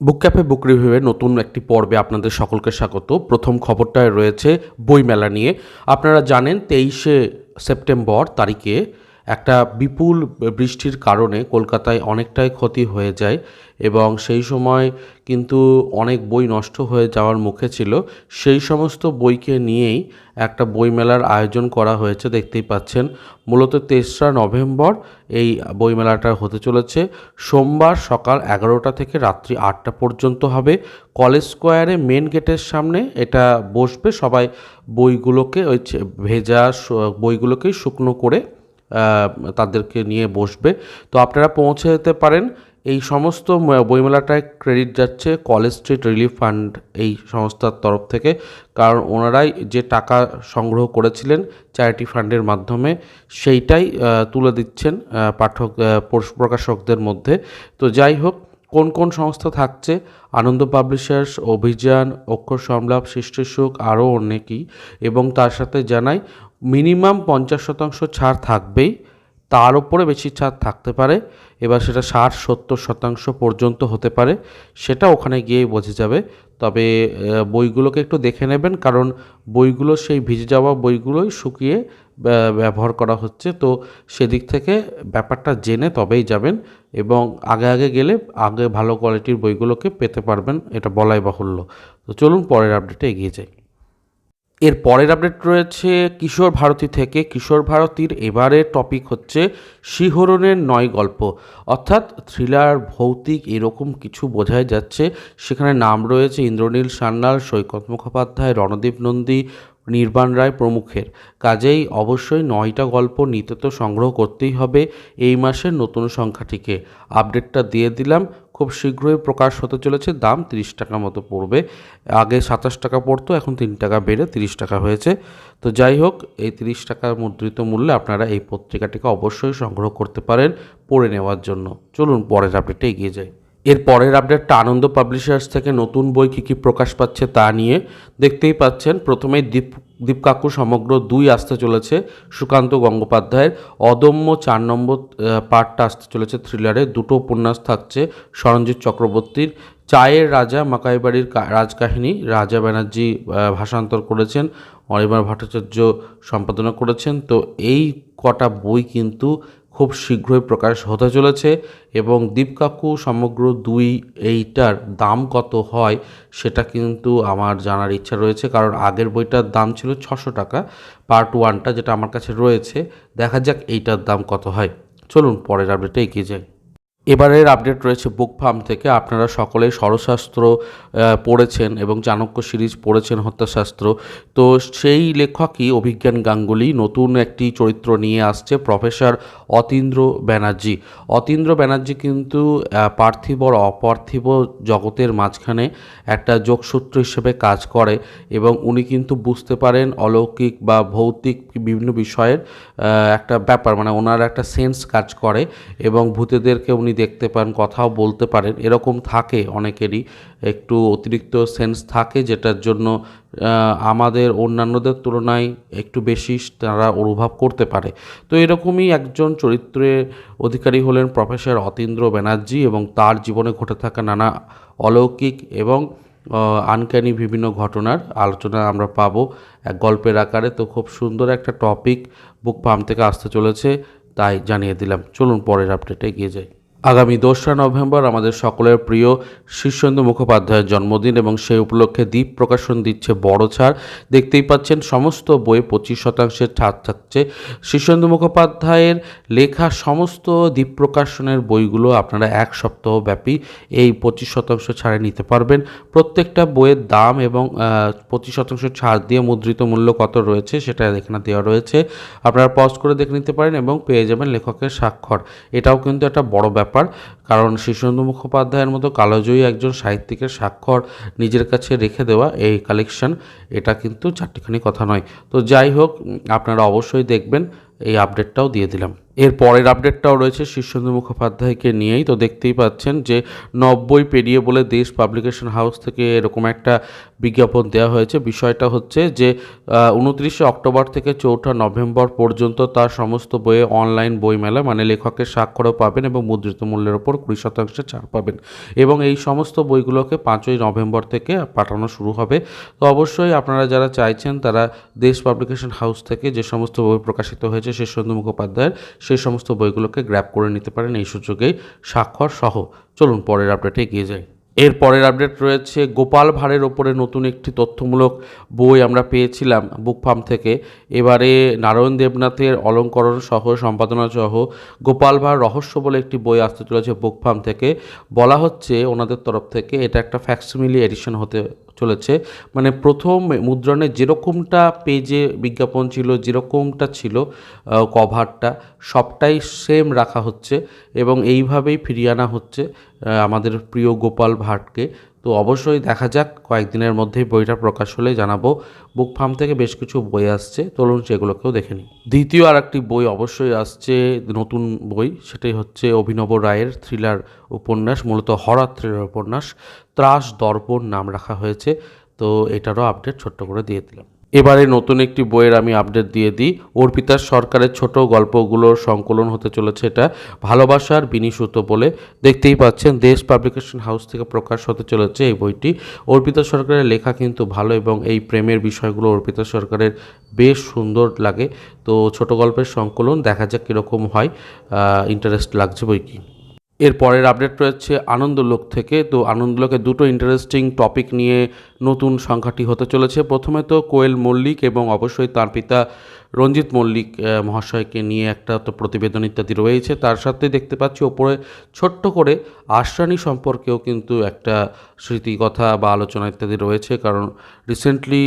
বুক cafe বুক রিভিউয়ে নতুন একটি পর্বে আপনাদের সকলকে স্বাগত। প্রথম খবরটায় রয়েছে বইমেলা নিয়ে। আপনারা জানেন তেইশে সেপ্টেম্বর তারিখে একটা বিপুল বৃষ্টির কারণে কলকাতায় অনেকটাই ক্ষতি হয়ে যায় এবং সেই সময় কিন্তু অনেক বই নষ্ট হয়ে যাওয়ার মুখে ছিল। সেই সমস্ত বইকে নিয়েই একটা বইমেলার আয়োজন করা হয়েছে, দেখতেই পাচ্ছেন। মূলত তেসরা নভেম্বর এই বইমেলাটা হতে চলেছে। সোমবার সকাল এগারোটা থেকে রাত্রি আটটা পর্যন্ত হবে। কলেজ স্কোয়ারে মেন গেটের সামনে এটা বসবে। সবাই বইগুলোকে ওই ভেজা বইগুলোকেই শুকনো করে তাদেরকে নিয়ে বসবে। তো আপনারা পৌঁছে যেতে পারেন। এই সমস্ত বইমেলাটায় ক্রেডিট যাচ্ছে কলেজ স্ট্রিট রিলিফ ফান্ড এই সংস্থার তরফ থেকে। কারণ ওনারাই যে টাকা সংগ্রহ করেছিলেন চ্যারিটি ফান্ডের মাধ্যমে, সেইটাই তুলে দিচ্ছেন পাঠক প্রকাশকদের মধ্যে। তো যাই হোক কোন কোন সংস্থা থাকছে? আনন্দ পাবলিশার্স, অভিযান, অক্ষর সংলাপ সৃষ্টি সুখ, আরও অনেকই। এবং তার সাথে জানাই, মিনিমাম পঞ্চাশ শতাংশ ছাড় থাকবেই। তার উপরে বেশি ছাড় থাকতে পারে। এবার সেটা ষাট, সত্তর শতাংশ পর্যন্ত হতে পারে। সেটা ওখানে গিয়েই বোঝা যাবে। তবে বইগুলোকে একটু দেখে নেবেন। কারণ বইগুলো সেই ভিজে যাওয়া বইগুলোই শুকিয়ে ব্যবহার করা হচ্ছে। তো সেদিক থেকে ব্যাপারটা জেনে তবেই যাবেন এবং আগে আগে গেলে আগে ভালো কোয়ালিটির বইগুলোকে পেতে পারবেন, এটা বলাই বাহুল্য। তো চলুন পরের আপডেটে এগিয়ে যাই। এর পরের আপডেট রয়েছে কিশোর ভারতী থেকে। কিশোর ভারতীর এবারের টপিক হচ্ছে শিহরণের নয় গল্প। অর্থাৎ থ্রিলার ভৌতিক এরকম কিছু বোঝাই যাচ্ছে। সেখানে নাম রয়েছে ইন্দ্রনীল সান্যাল, সৈকত মুখোপাধ্যায়, রণদীপ নন্দী নির্বাণ রায় প্রমুখের। কাজেই অবশ্যই নয়টা গল্প নিতে তো সংগ্রহ করতেই হবে এই মাসের নতুন সংখ্যাটিকে। আপডেটটা দিয়ে দিলাম, খুব শীঘ্রই প্রকাশ হতে চলেছে, দাম তিরিশ টাকা মতো পড়বে। আগে সাতাশ টাকা পড়তো, এখন তিন টাকা বেড়ে তিরিশ টাকা হয়েছে। তো যাই হোক, এই তিরিশ টাকার মুদ্রিত মূল্যে আপনারা এই পত্রিকাটিকে অবশ্যই সংগ্রহ করতে পারেন পড়ে নেওয়ার জন্য। চলুন পরের আপডেটে এগিয়ে যাই। এর পরের আপডেটটা আনন্দ পাবলিশার্স থেকে নতুন বই কী কী প্রকাশ পাচ্ছে তা নিয়ে দেখতেই পাচ্ছেন। প্রথমেই দীপ দীপ কাকু সমগ্র দুই আসতে চলেছে। সুকান্ত গঙ্গোপাধ্যায়ের অদম্য চার নম্বর পার্টটা আসতে চলেছে থ্রিলারে দুটো উপন্যাস থাকছে সরঞ্জিৎ চক্রবর্তীর। চায়ের রাজা মাকাইবাড়ির রাজকাহিনী রাজা ব্যানার্জি ভাষান্তর করেছেন। অনির্বাণ ভট্টাচার্য সম্পাদনা করেছেন। তো এই কটা বই কিন্তু খুব শীঘ্রই প্রকাশ হতে চলেছে এবং দীপকাকু সমগ্র দুই এইটার দাম কত হয় সেটা কিন্তু আমার জানার ইচ্ছা রয়েছে, কারণ আগের বইটার দাম ছিল ছশো টাকা পার্ট ওয়ানটা যেটা আমার কাছে রয়েছে, দেখা যাক এইটার দাম কত হয়। চলুন পরের আপডেটে এগিয়ে যাই। এবারের আপডেট রয়েছে বুক ফার্ম থেকে। আপনারা সকলে আহ, পড়েছেন এবং চাণক্য সিরিজ পড়েছেন হত্যাশাস্ত্র। তো সেই লেখকই অভিজ্ঞান গাঙ্গুলি। নতুন একটি চরিত্র নিয়ে আসছে প্রফেসর অতীন্দ্র ব্যানার্জি। অতীন্দ্র ব্যানার্জি কিন্তু পার্থিব আর অপার্থিব জগতের মাঝখানে একটা যোগসূত্র হিসেবে কাজ করে এবং উনি কিন্তু বুঝতে পারেন অলৌকিক বা ভৌতিক বিভিন্ন বিষয়ের একটা ব্যাপার। মানে ওনার একটা সেন্স কাজ করে এবং ভূতেদেরকে উনি দেখতে পান কথাও বলতে পারেন, এরকম থাকে অনেকেরই, একটু অতিরিক্ত সেন্স থাকে যেটার জন্য আমাদের অন্যান্যদের তুলনায় একটু বেশি তারা অনুভব করতে পারে। তো এরকমই একজন চরিত্রের অধিকারী হলেন প্রফেসর অতীন্দ্র ব্যানার্জি এবং তার জীবনে ঘটে থাকা নানা অলৌকিক এবং আনক্যানি বিভিন্ন ঘটনার আলোচনা আমরা পাবো এক গল্পের আকারে। তো খুব সুন্দর একটা টপিক বুক ফার্ম থেকে আসতে চলেছে, তাই জানিয়ে দিলাম। চলুন পরের আপডেটে এগিয়ে যাই। আগামী দোসরা নভেম্বর আমাদের সকলের প্রিয় শীর্ষেন্দু মুখোপাধ্যায়ের জন্মদিন এবং সেই উপলক্ষে দ্বীপ প্রকাশন দিচ্ছে বড় ছাড়। দেখতেই পাচ্ছেন, সমস্ত বইয়ে পঁচিশ শতাংশের ছাড় থাকছে। শীর্ষেন্দু মুখোপাধ্যায়ের লেখা সমস্ত দ্বীপ প্রকাশনের বইগুলো আপনারা এক সপ্তাহ ব্যাপী এই পঁচিশ শতাংশ ছাড়ে নিতে পারবেন। প্রত্যেকটা বইয়ের দাম এবং পঁচিশ শতাংশ ছাড় দিয়ে মুদ্রিত মূল্য কত রয়েছে সেটা এখানে দেওয়া রয়েছে। আপনারা পজ করে দেখে নিতে পারেন এবং পেয়ে যাবেন লেখকের স্বাক্ষর। এটাও কিন্তু একটা বড় ব্যাপার। কারণ শীর্ষেন্দু মুখোপাধ্যায়ের মতো কালোজয়ী একজন সাহিত্যিকের স্বাক্ষর নিজের কাছে রেখে দেওয়া এই কালেকশন এটা কিন্তু চারটিখানি কথা নয়। তো যাই হোক, আপনারা অবশ্যই দেখবেন, এই আপডেটটাও দিয়ে দিলাম। এর পরের আপডেটটাও রয়েছে। শীর্ষেন্দু মুখোপাধ্যায়কে নিয়েই তো দেখতেই পাচ্ছেন যে নব্বই পেরিয়ে বলে দেশ পাবলিকেশন হাউস থেকে এরকম একটা বিজ্ঞাপন দেওয়া হয়েছে। বিষয়টা হচ্ছে যে উনত্রিশে অক্টোবর থেকে চৌঠা নভেম্বর পর্যন্ত তার সমস্ত বইয়ে অনলাইন বইমেলা মানে লেখকের স্বাক্ষরও পাবেন এবং মুদ্রিত মূল্যের ওপর কুড়ি শতাংশে ছাড় পাবেন। এবং এই সমস্ত বইগুলোকে পাঁচই নভেম্বর থেকে পাঠানো শুরু হবে। তো অবশ্যই আপনারা যারা চাইছেন, তারা দেশ পাবলিকেশন হাউস থেকে যে সমস্ত বই প্রকাশিত হয়েছে, শীর্ষেন্দু মুখোপাধ্যায়ের সেই সমস্ত বইগুলোকে গ্র্যাব করে নিতে পারেন এই সুযোগেই স্বাক্ষর সহ। চলুন, পরের আপডেটে এগিয়ে যাই। এর পরের আপডেট রয়েছে, গোপাল ভাঁড়ের ওপরে নতুন একটি তথ্যমূলক বই আমরা পেয়েছিলাম বুক ফার্ম থেকে। এবারে নারায়ণ দেবনাথের অলঙ্করণ সহ, সম্পাদনা সহ গোপাল ভাঁড় রহস্য বলে একটি বই আসতে চলেছে বুক ফার্ম থেকে। বলা হচ্ছে ওনাদের তরফ থেকে, এটা একটা ফ্যাক্সিমিলি এডিশন হতে চলেছে। মানে প্রথম মুদ্রণে যেরকমটা পেজে বিজ্ঞাপন ছিল, যেরকমটা ছিল কভারটা সবটাই সেম রাখা হচ্ছে এবং এইভাবেই ফিরিয়ে আনা হচ্ছে আমাদের প্রিয় গোপাল ভাটকে তো অবশ্যই দেখা যাক, কয়েকদিনের মধ্যেই বইটা প্রকাশ হলে জানাব। বুক ফার্ম থেকে বেশ কিছু বই আসছে, চলুন সেগুলোকেও দেখে নিই। দ্বিতীয় আর একটি বই অবশ্যই আসছে, নতুন বই, সেটাই হচ্ছে অভিনব রায়ের থ্রিলার উপন্যাস, মূলত হরার থ্রিলার উপন্যাস, ত্রাস দর্পণ নাম রাখা হয়েছে। তো এটারও আপডেট ছোট্ট করে দিয়ে দিলাম। এবারে নতুন একটি বইয়ের আমি আপডেট দিয়ে দিই। অর্পিতার সরকারের ছোট গল্পগুলোর সংকলন হতে চলেছে এটা। ভালোবাসার বিনিসূত বলে দেখতেই পাচ্ছেন, দেশ পাবলিকেশন হাউস থেকে প্রকাশ হতে চলেছে এই বইটি। অর্পিতা সরকারের লেখা কিন্তু ভালো এবং এই প্রেমের বিষয়গুলো অর্পিতা সরকারের বেশ সুন্দর লাগে। তো ছোট গল্পের সংকলন, দেখা যাক কীরকম হয়। ইন্টারেস্ট লাগছে বই কি এর পরের আপডেট রয়েছে আনন্দলোক থেকে। তো আনন্দলোকে দুটো ইন্টারেস্টিং টপিক নিয়ে নতুন সংখ্যাটি হতে চলেছে। প্রথমে তো কোয়েল মল্লিক এবং অবশ্যই তার পিতা রঞ্জিত মল্লিক মহাশয়কে নিয়ে একটা তো প্রতিবেদন ইত্যাদি রয়েছে। তার সাথে দেখতে পাচ্ছি ওপরে ছোট্ট করে আশ্রানি সম্পর্কেও কিন্তু একটা স্মৃতিকথা বা আলোচনা ইত্যাদি রয়েছে, কারণ রিসেন্টলি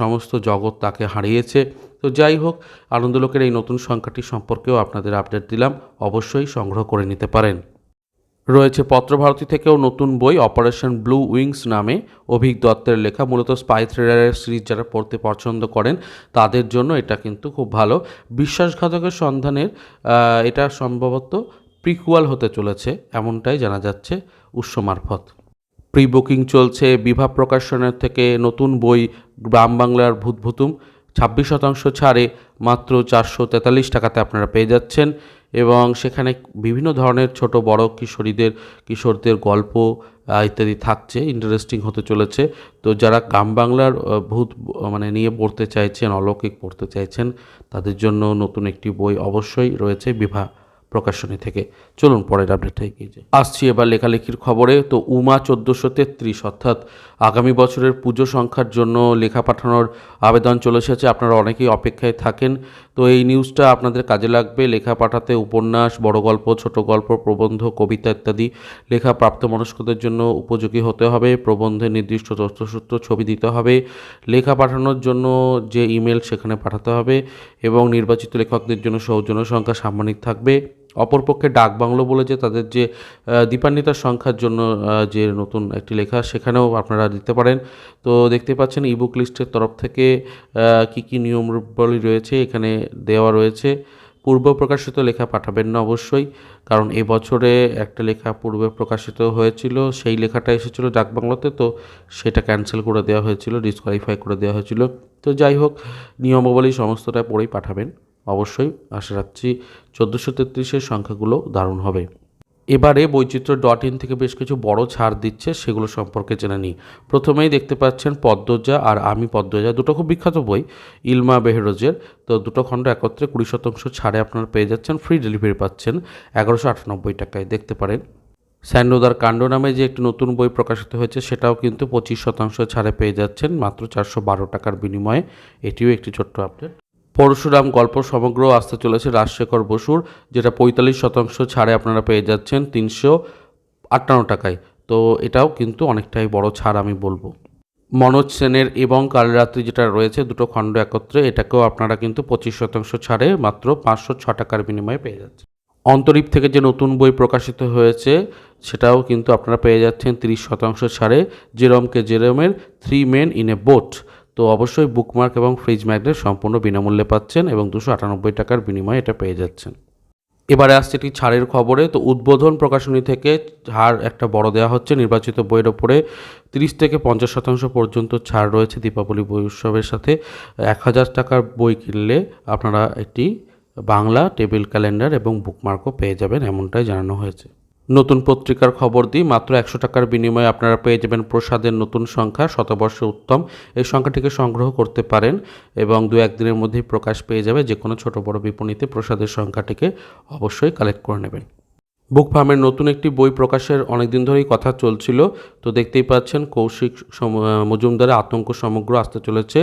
সমস্ত জগৎ তাকে হারিয়েছে। তো যাই হোক, আনন্দলোকের এই নতুন সংখ্যাটি সম্পর্কেও আপনাদের আপডেট দিলাম। অবশ্যই সংগ্রহ করে নিতে পারেন। রয়েছে পত্রভারতী থেকেও নতুন বই অপারেশন ব্লু উইংস নামে অভিক দত্তের লেখা। মূলত স্পাই থ্রিলারের সিরিজ যারা পড়তে পছন্দ করেন, তাদের জন্য এটা কিন্তু খুব ভালো। বিশ্বাসঘাতকের সন্ধানের এটা সম্ভবত প্রিকুয়াল হতে চলেছে, এমনটাই জানা যাচ্ছে উৎস মারফত। প্রি বুকিং চলছে, বিভা প্রকাশনের থেকে নতুন বই, গ্রাম বাংলার ভূতভুতুম। ছাব্বিশ শতাংশ ছাড়ে মাত্র চারশো তেতাল্লিশ টাকাতে আপনারা পেয়ে যাচ্ছেন এবং সেখানে বিভিন্ন ধরনের ছোট, বড় কিশোরীদের, কিশোরদের গল্প ইত্যাদি থাকছে ইন্টারেস্টিং হতে চলেছে। তো যারা গ্রাম বাংলার ভূত মানে নিয়ে পড়তে চাইছেন, অলৌকিক পড়তে চাইছেন, তাদের জন্য নতুন একটি বই অবশ্যই রয়েছে বিভা প্রকাশনী থেকে। চলুন পরের আপডেটে এগিয়ে যাই। আসছি এবার লেখালেখির খবরে। তো উমা চোদ্দোশো তেত্রিশ, অর্থাৎ আগামী বছরের পুজো সংখ্যার জন্য লেখা পাঠানোর আবেদন চলে এসেছে। আপনারা অনেকেই অপেক্ষায় থাকেন। তো এই নিউজটা আপনাদের কাজে লাগবে। লেখা পাঠাতে উপন্যাস, বড় গল্প, ছোট গল্প, প্রবন্ধ, কবিতা ইত্যাদি লেখা প্রাপ্তমনস্কদের জন্য উপযোগী হতে হবে। প্রবন্ধে নির্দিষ্ট তথ্যসূত্র ছবি দিতে হবে। লেখা পাঠানোর জন্য যে ইমেল সেখানে পাঠাতে হবে এবং নির্বাচিত লেখকদের জন্য সৌজন্য সংখ্যা সাম্মানিক থাকবে। অপরপক্ষে ডাক বাংলো বলে যে তাদের যে দীপান্বিতার সংখ্যার জন্য যে নতুন একটি লেখা সেখানেও আপনারা দিতে পারেন। তো দেখতে পাচ্ছেন ইবুক লিস্টের তরফ থেকে কি কি নিয়মবলী রয়েছে এখানে দেওয়া রয়েছে। পূর্ব প্রকাশিত লেখা পাঠাবেন না অবশ্যই, কারণ এবছরে একটা লেখা পূর্বে প্রকাশিত হয়েছিল, সেই লেখাটা এসেছিল ডাকবাংলাতে তো সেটা ক্যান্সেল করে দেওয়া হয়েছিল ডিসকোয়ালিফাই করে দেওয়া হয়েছিল। তো যাই হোক, নিয়মাবলী সমস্তটা পড়েই পাঠাবেন। অবশ্যই আশা রাখছি চোদ্দোশো তেত্রিশের সংখ্যাগুলো দারুণ হবে। এবারে বৈচিত্র্য ডট ইন থেকে বেশ কিছু বড় ছাড় দিচ্ছে সেগুলো সম্পর্কে জেনে নিই। প্রথমেই দেখতে পাচ্ছেন পদ্মজা আর আমি পদ্মজা, দুটো খুব বিখ্যাত বই, ইলমা বেহরোজের। তো দুটো খণ্ড একত্রে কুড়ি শতাংশ ছাড়ে আপনারা পেয়ে যাচ্ছেন, ফ্রি ডেলিভারি পাচ্ছেন এগারোশো আটানব্বই টাকায়। দেখতে পারেন, স্যান্ডোদার কাণ্ড নামে যে একটি নতুন বই প্রকাশিত হয়েছে, সেটাও কিন্তু পঁচিশ শতাংশ ছাড়ে পেয়ে যাচ্ছেন, মাত্র চারশো বারো টাকার বিনিময়ে। এটিও একটি ছোট্ট আপডেট। পরশুরাম গল্প সমগ্র আসতে চলেছে রাজশেখর বসুর, যেটা পঁয়তাল্লিশ শতাংশ ছাড়ে আপনারা পেয়ে যাচ্ছেন তিনশো আটান্ন টাকায়। তো এটাও কিন্তু অনেকটাই বড় ছাড় আমি বলব। মনোজ সেনের এবং কালরাত্রি যেটা রয়েছে, দুটো খণ্ড একত্রে, এটাকেও আপনারা কিন্তু পঁচিশ শতাংশ ছাড়ে মাত্র পাঁচশো ছ টাকার বিনিময়ে পেয়ে যাচ্ছেন। অন্তরীপ থেকে যে নতুন বই প্রকাশিত হয়েছে, সেটাও কিন্তু আপনারা পেয়ে যাচ্ছেন তিরিশ শতাংশ ছাড়ে। জেরমকে জেরমের three men in a boat তো অবশ্যই বুকমার্ক এবং ফ্রিজ ম্যাগনেট সম্পূর্ণ বিনামূল্যে পাচ্ছেন এবং দুশো আটানব্বই টাকার বিনিময়ে এটা পেয়ে যাচ্ছেন। এবারে আসছে একটি ছাড়ের খবরে, তো উদ্বোধন প্রকাশনী থেকে ছাড় একটা বড় দেওয়া হচ্ছে। নির্বাচিত বইয়ের ওপরে তিরিশ থেকে পঞ্চাশ শতাংশ পর্যন্ত ছাড় রয়েছে দীপাবলি বই উৎসবের সাথে। এক হাজার টাকার বই কিনলে আপনারা একটি বাংলা টেবিল ক্যালেন্ডার এবং বুকমার্কও পেয়ে যাবেন, এমনটাই জানানো হয়েছে। নতুন পত্রিকার খবর দিই। মাত্র একশো টাকার বিনিময়ে আপনারা পেয়ে যাবেন প্রসাদের নতুন সংখ্যা, শতবর্ষে উত্তম। এই সংখ্যাটিকে সংগ্রহ করতে পারেন এবং দু একদিনের মধ্যেই প্রকাশ পেয়ে যাবে। যে কোনো ছোটো বড় বিপণীতে প্রসাদের সংখ্যাটিকে অবশ্যই কালেক্ট করে নেবেন। বুক ফার্মের নতুন একটি বই প্রকাশের অনেক দিন ধরেই কথা চলছিল। তো দেখতেই পাচ্ছেন, কৌশিক মজুমদারের আতঙ্ক সমগ্র আসতে চলেছে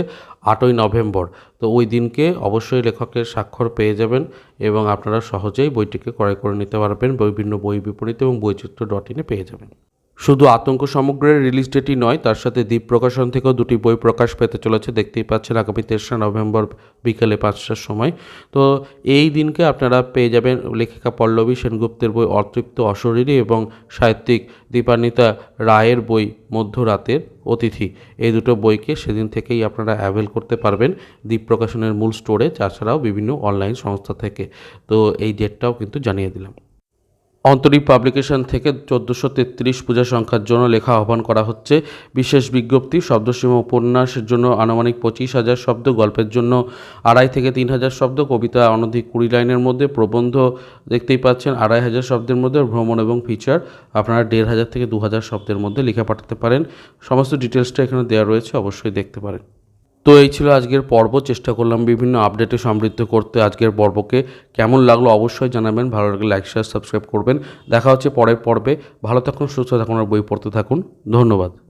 আটই নভেম্বর। তো ওই দিনকে অবশ্যই লেখকের স্বাক্ষর পেয়ে যাবেন এবং আপনারা সহজেই বইটিকে ক্রয় করে নিতে পারবেন। বিভিন্ন বই বিপরীত এবং বৈচিত্র্য ডট ইনে পেয়ে যাবেন। শুধু আতঙ্ক সমগ্রের রিলিজ ডেটই নয়, তার সাথে দ্বীপ প্রকাশন থেকেও দুটি বই প্রকাশ পেতে চলেছে। দেখতেই পাচ্ছেন, আগামী তেসরা নভেম্বর বিকেলে পাঁচটার সময়। তো এই দিনকে আপনারা পেয়ে যাবেন লেখিকা পল্লবী সেনগুপ্তের বই অতৃপ্ত অশরীরী এবং সাহিত্যিক দীপান্বিতা রায়ের বই মধ্যরাতের অতিথি। এই দুটো বইকে সেদিন থেকেই আপনারা অ্যাভেল করতে পারবেন দ্বীপ প্রকাশনের মূল স্টোরে তাছাড়াও বিভিন্ন অনলাইন সংস্থা থেকে। তো এই ডেটটাও কিন্তু জানিয়ে দিলাম। অন্তরীপ পাবলিকেশন থেকে চোদ্দোশো তেত্রিশ পূজা সংখ্যার জন্য লেখা আহ্বান করা হচ্ছে। বিশেষ বিজ্ঞপ্তি, শব্দসীমা উপন্যাসের জন্য আনুমানিক পঁচিশ হাজার শব্দ, গল্পের জন্য আড়াই থেকে তিন হাজার শব্দ, কবিতা অনধিক কুড়ি লাইনের মধ্যে, প্রবন্ধ দেখতেই পাচ্ছেন আড়াই হাজার শব্দের মধ্যে, ভ্রমণ এবং ফিচার আপনারা দেড় হাজার থেকে দু হাজার শব্দের মধ্যে লিখে পাঠাতে পারেন। সমস্ত ডিটেলসটা এখানে দেওয়া রয়েছে, অবশ্যই দেখতে পারেন। তো এই ছিল আজকের পর্ব। চেষ্টা করলাম বিভিন্ন আপডেটে সমৃদ্ধ করতে আজকের পর্বকে। কেমন লাগল অবশ্যই জানাবেন। ভালো লাগলে লাইক শেয়ার সাবস্ক্রাইব করবেন। দেখা হচ্ছে পরের পর্বে। ভালো থাকুন, সুস্থ থাকুন আর বই পড়তে থাকুন। ধন্যবাদ।